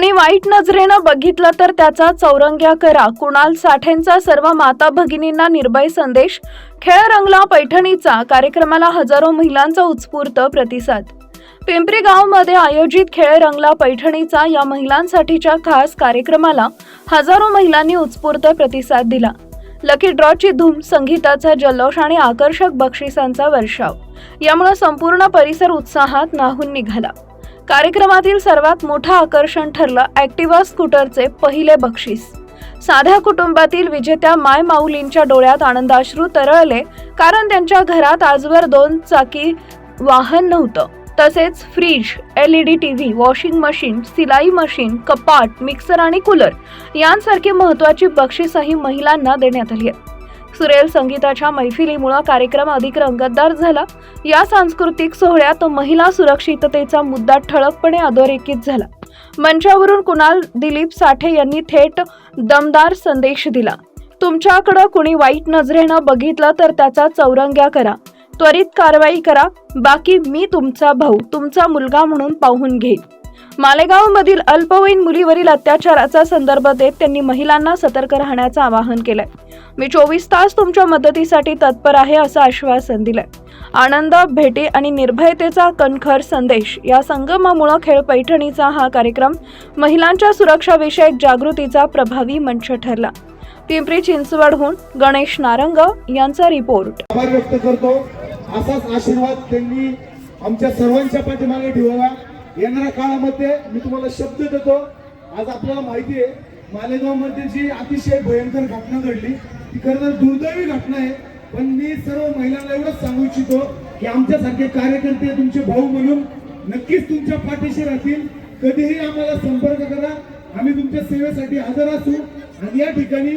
कोणी वाईट नजरेनं बघितलं तर त्याचा चौरंग्या करा. कुणाल साठेंचा सर्व माता भगिनींना निर्भय संदेश. खेळ रंगला पैठणीचा. कार्यक्रमाला हजारो महिलांचा उत्स्फूर्त प्रतिसाद. पिंपरी गावमध्ये आयोजित खेळ रंगला पैठणीचा या महिलांसाठीच्या खास कार्यक्रमाला हजारो महिलांनी उत्स्फूर्त प्रतिसाद दिला. लकी ड्रॉची धूम संगीताचा जल्लोष आणि आकर्षक बक्षिसांचा वर्षाव. यामुळे संपूर्ण परिसर उत्साहात नाहून निघाला. कार्यक्रमातील सर्वात मोठं आकर्षण ठरलं ॲक्टिवा स्कूटरचे पहिले बक्षीस. साध्या कुटुंबातील विजेत्या माय माऊलींच्या डोळ्यात आनंदाश्रू तरळले कारण त्यांच्या घरात आजवर दोन चाकी वाहन नव्हतं. तसेच fridge L E D T V washing machine सिलाई मशीन कपाट मिक्सर आणि कूलर यांसारखी महत्त्वाची बक्षीसही महिलांना देण्यात आली आहे. सुरेल संगीताच्या मैफिलीमुळे कार्यक्रम अधिक रंगतदार झाला. या सांस्कृतिक सोहळ्यात महिला सुरक्षिततेचा मुद्दा ठळकपणे अधोरेखित झाला. मंचावरून कुणाल दिलीप साठे यांनी थेट दमदार संदेश दिला. तुमच्याकडं कुणी वाईट नजरेनं बघितलं तर त्याचा चौरंग्या करा. त्वरित कारवाई करा. बाकी मी तुमचा भाऊ तुमचा मुलगा म्हणून पाहून घेईन. मालेगावमधील अल्पवयीन मुलीवरील अत्याचाराचा संदर्भ देत त्यांनी महिलांना सतर्क राहण्याचं आवाहन केलंय. मी चोवीस तास तुमच्या मदतीसाठी तत्पर आहे असं आश्वासन दिलंय. आनंद भेटी आणि निर्भयतेचा कणखर संदेश या संगमामुळं खेळ पैठणीचा हा कार्यक्रम महिलांच्या सुरक्षाविषयक जागृतीचा प्रभावी मंच ठरला. पिंपरी चिंचवडहून गणेश नारंग यांचा रिपोर्ट. आभार व्यक्त करतो. असाच आशीर्वाद त्यांनी आमच्या सर्वांच्या पाठीमागे ठेवावा. येणाऱ्या काळामध्ये मी तुम्हाला शब्द देतो. आज आपल्याला माहिती आहे मालेगावमध्ये जी अतिशय भयंकर घटना घडली खरं तर दुर्दैवी घटना आहे. पण मी सर्व महिलांना एवढंच सांगू इच्छितो की आमच्यासारखे कार्यकर्ते तुमचे भाऊ म्हणून नक्कीच तुमच्या पाठीशी राहतील. कधीही आम्हाला संपर्क करा. आम्ही तुमच्या सेवेसाठी हजर असू. आणि या ठिकाणी